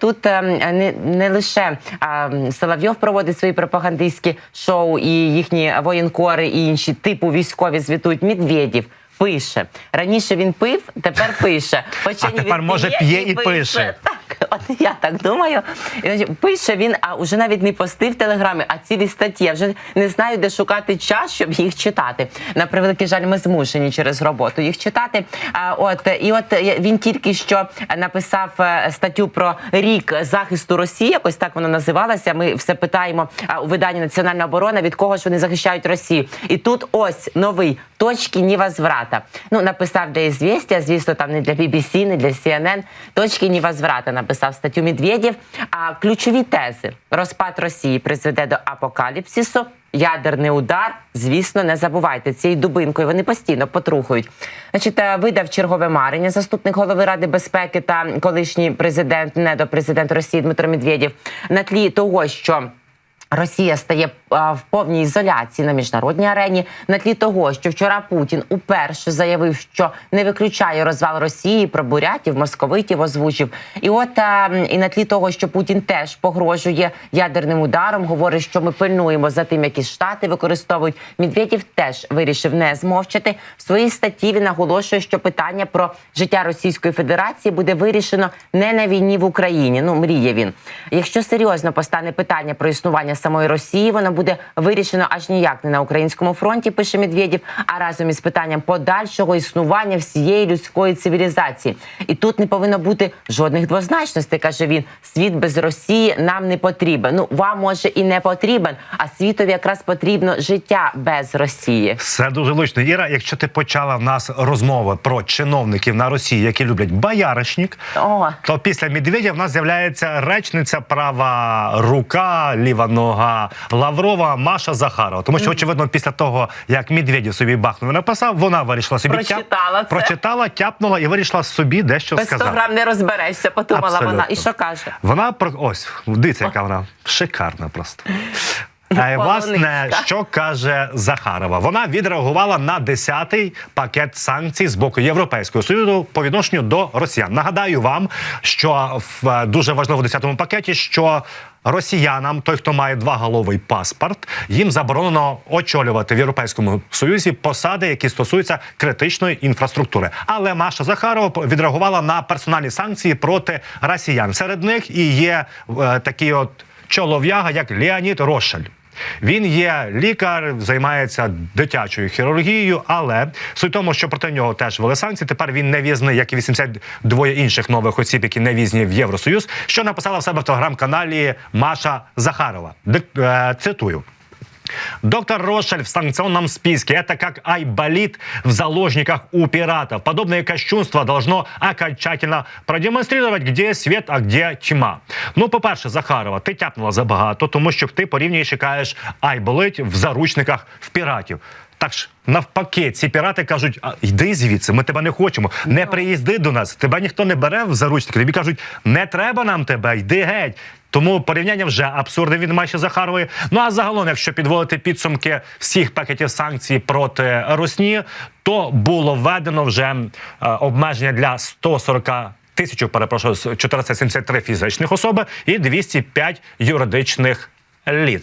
тут е, не, не лише е, Соловйов проводить свої пропагандистські шоу і їхні воєнкори, і інші типу військові звітують. Медведів. пише раніше. Він пив, тепер пише. Хоча А тепер, він може, п'є і пише. От я так думаю. І, Пише він, а вже навіть не пости в телеграмі, а цілі статті. Я вже не знаю, де шукати час, щоб їх читати. На превеликий жаль, ми змушені через роботу їх читати. А от і от він тільки що написав е, статтю про рік захисту Росії. Якось так воно називалося. Ми все питаємо у виданні Національна оборона від кого ж вони захищають Росію. І тут ось новий точки невозврата. Ну написав для «Ізвєстія», звісно, там не для BBC, не для CNN. Точки невозврата написав статтю Медведєв. А ключові тези: розпад Росії призведе до апокаліпсису. Ядерний удар, звісно, не забувайте цією дубинкою. Вони постійно потрухують. Значить, е, видав чергове марення заступник голови ради безпеки та колишній президент, недопрезидент Росії Дмитро Медведєв на тлі того, що Росія стає в повній ізоляції на міжнародній арені на тлі того, що вчора Путін уперше заявив, що не виключає розвал Росії про бурятів, московитів озвучив. І от і на тлі того, що Путін теж погрожує ядерним ударом, говорить, що ми пильнуємо за тим, які штати використовують. Медведєв теж вирішив не змовчати. В своїй статті він наголошує, що питання про життя Російської Федерації буде вирішено не на війні в Україні. Ну мріє він. Якщо серйозно постане питання про існування самої Росії, воно буде вирішено аж ніяк не на українському фронті. Пише Медведєв, а разом із питанням подальшого існування всієї людської цивілізації. І тут не повинно бути жодних двозначностей. каже він. Світ без Росії нам не потрібен. Ну вам може і не потрібен, а світові якраз потрібно життя без Росії. Все дуже лучно. Іра, якщо ти почала в нас розмови про чиновників на Росії, які люблять бояришник, О. то після Медведя в нас з'являється речниця права рука, ліва нога Лаврова Маша Захарова. Тому що, очевидно, після того, як Медведєв собі бахнув і написав, вона вирішила собі Прочитала це. прочитала, тяпнула і вирішила собі дещо Без 100 сказати. грам не розберешся, подумала Абсолютно. вона. І що каже? Вона про ось дивіться, яка вона шикарна просто. Власне, що каже Захарова? Вона відреагувала на 10-й пакет санкцій з боку Європейського союзу по відношенню до росіян. Нагадаю вам, що в е, дуже важливо в 10-му пакеті, що росіянам, той, хто має двоголовий паспорт, їм заборонено очолювати в Європейському Союзі посади, які стосуються критичної інфраструктури. Але Маша Захарова відреагувала на персональні санкції проти росіян. Серед них і є е, такі от чолов'яга, як Леонід Рошель. Він є лікар, займається дитячою хірургією, але суть тому, що проти нього теж ввели санкції. Тепер він не візний, як і 82 інших нових осіб, які не візні в Євросоюз. Що написала в себе в телеграм-каналі Маша Захарова. Е, цитую. Доктор Рошель в санкционном списке. Это как айболит в заложниках у пиратов. Подобное кощунство должно окончательно продемонстрировать, где свет, а где тьма. Ну, по-перше, Захарова, ти тяпнула забагато, тому що ти порівнюєш і шукаєш айболит в заручниках в піратів. Так ж навпаки, ці пірати кажуть: йди звідси, ми тебе не хочемо. Не приїзди до нас. Тебе ніхто не бере в заручники. Тобі кажуть, не треба нам тебе, йди геть. Тому порівняння вже абсурдне від Маші Захарової. Ну а загалом, якщо підводити підсумки всіх пакетів санкцій проти Росні, то було введено вже е, обмеження для 140 тисяч, перепрошую, 473 фізичних особи і 205 юридичних літ.